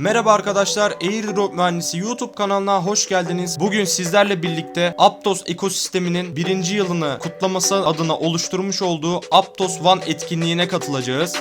Merhaba arkadaşlar, Airdrop Mühendisi YouTube kanalına hoş geldiniz. Bugün sizlerle birlikte Aptos ekosisteminin birinci yılını kutlaması adına oluşturmuş olduğu Aptos One etkinliğine katılacağız.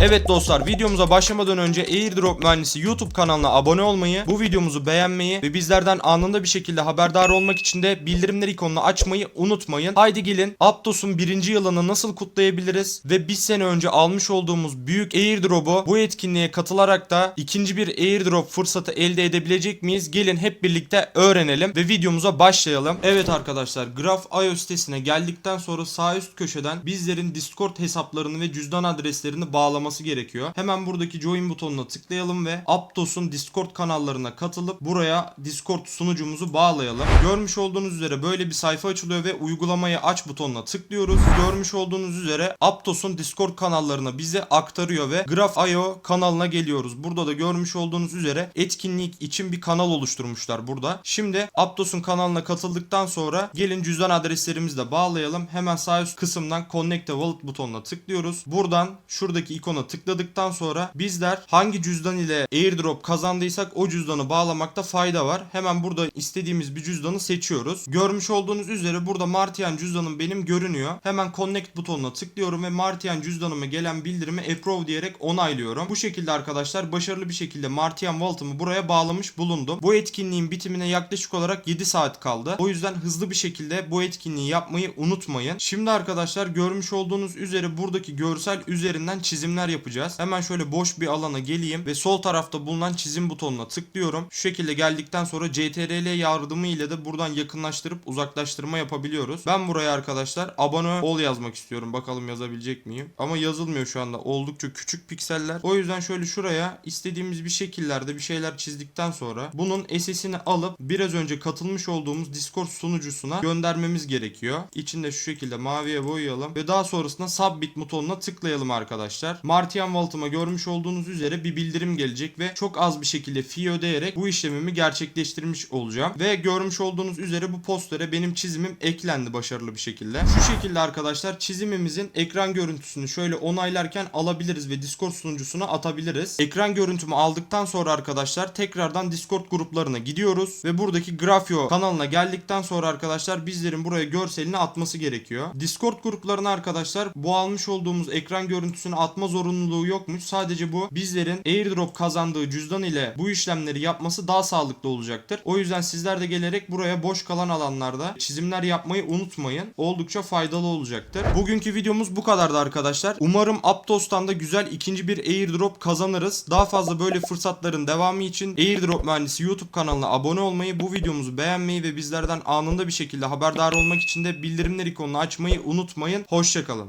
Evet dostlar videomuza başlamadan önce Airdrop Mühendisi YouTube kanalına abone olmayı, bu videomuzu beğenmeyi ve bizlerden anında bir şekilde haberdar olmak için de bildirimler ikonunu açmayı unutmayın. Haydi gelin Aptos'un birinci yılını nasıl kutlayabiliriz ve bir sene önce almış olduğumuz büyük Airdrop'u bu etkinliğe katılarak da ikinci bir Airdrop fırsatı elde edebilecek miyiz? Gelin hep birlikte öğrenelim ve videomuza başlayalım. Evet arkadaşlar Graph.io sitesine geldikten sonra sağ üst köşeden bizlerin Discord hesaplarını ve cüzdan adreslerini bağlaması gerekiyor. Hemen buradaki join butonuna tıklayalım ve Aptos'un Discord kanallarına katılıp buraya Discord sunucumuzu bağlayalım. Görmüş olduğunuz üzere böyle bir sayfa açılıyor ve uygulamayı aç butonuna tıklıyoruz. Görmüş olduğunuz üzere Aptos'un Discord kanallarına bize aktarıyor ve Graph.io kanalına geliyoruz. Burada da görmüş olduğunuz üzere etkinlik için bir kanal oluşturmuşlar burada. Şimdi Aptos'un kanalına katıldıktan sonra gelin cüzdan adreslerimizi de bağlayalım. Hemen sağ üst kısımdan Connect a Wallet butonuna tıklıyoruz. Buradan şuradaki ikona tıkladıktan sonra bizler hangi cüzdan ile airdrop kazandıysak o cüzdanı bağlamakta fayda var. Hemen burada istediğimiz bir cüzdanı seçiyoruz. Görmüş olduğunuz üzere burada Martian cüzdanım benim görünüyor. Hemen Connect butonuna tıklıyorum ve Martian cüzdanıma gelen bildirimi approve diyerek onaylıyorum. Bu şekilde arkadaşlar başarılı bir şekilde Martian Wallet'ımı buraya bağlamış bulundum. Bu etkinliğin bitimine yaklaşık olarak 7 saat kaldı. O yüzden hızlı bir şekilde bu etkinliği yapmayı unutmayın. Şimdi arkadaşlar görmüş olduğunuz üzere buradaki görsel üzerinden çizimler yapacağız. Hemen şöyle boş bir alana geleyim ve sol tarafta bulunan çizim butonuna tıklıyorum. Şu şekilde geldikten sonra CTRL yardımı ile de buradan yakınlaştırıp uzaklaştırma yapabiliyoruz. Ben buraya arkadaşlar abone ol yazmak istiyorum. Bakalım yazabilecek miyim? Ama yazılmıyor şu anda. Oldukça küçük pikseller. O yüzden şöyle şuraya istediğimiz bir şekillerde bir şeyler çizdikten sonra bunun SS'ini alıp biraz önce katılmış olduğumuz Discord sunucusuna göndermemiz gerekiyor. İçinde şu şekilde maviye boyayalım ve daha sonrasında submit butonuna tıklayalım arkadaşlar. Martian Wallet'ıma görmüş olduğunuz üzere bir bildirim gelecek ve çok az bir şekilde fee ödeyerek bu işlemimi gerçekleştirmiş olacağım. Ve görmüş olduğunuz üzere bu postere benim çizimim eklendi başarılı bir şekilde. Şu şekilde arkadaşlar çizimimizin ekran görüntüsünü şöyle onaylarken alabiliriz ve Discord sunucusuna atabiliriz. Ekran görüntümü aldıktan sonra arkadaşlar tekrardan Discord gruplarına gidiyoruz ve buradaki Grafio kanalına geldikten sonra arkadaşlar bizlerin buraya görselini atması gerekiyor. Discord gruplarına arkadaşlar bu almış olduğumuz ekran görüntüsünü atma zorunluluğu yokmuş. Sadece bu bizlerin airdrop kazandığı cüzdan ile bu işlemleri yapması daha sağlıklı olacaktır. O yüzden sizler de gelerek buraya boş kalan alanlarda çizimler yapmayı unutmayın. Oldukça faydalı olacaktır. Bugünkü videomuz bu kadardı arkadaşlar. Umarım Aptos'tan da güzel ikinci bir airdrop kazanırız. Daha fazla böyle fırsatların devamı için Airdrop Mühendisi YouTube kanalına abone olmayı, bu videomuzu beğenmeyi ve bizlerden anında bir şekilde haberdar olmak için de bildirimler ikonunu açmayı unutmayın. Hoşçakalın.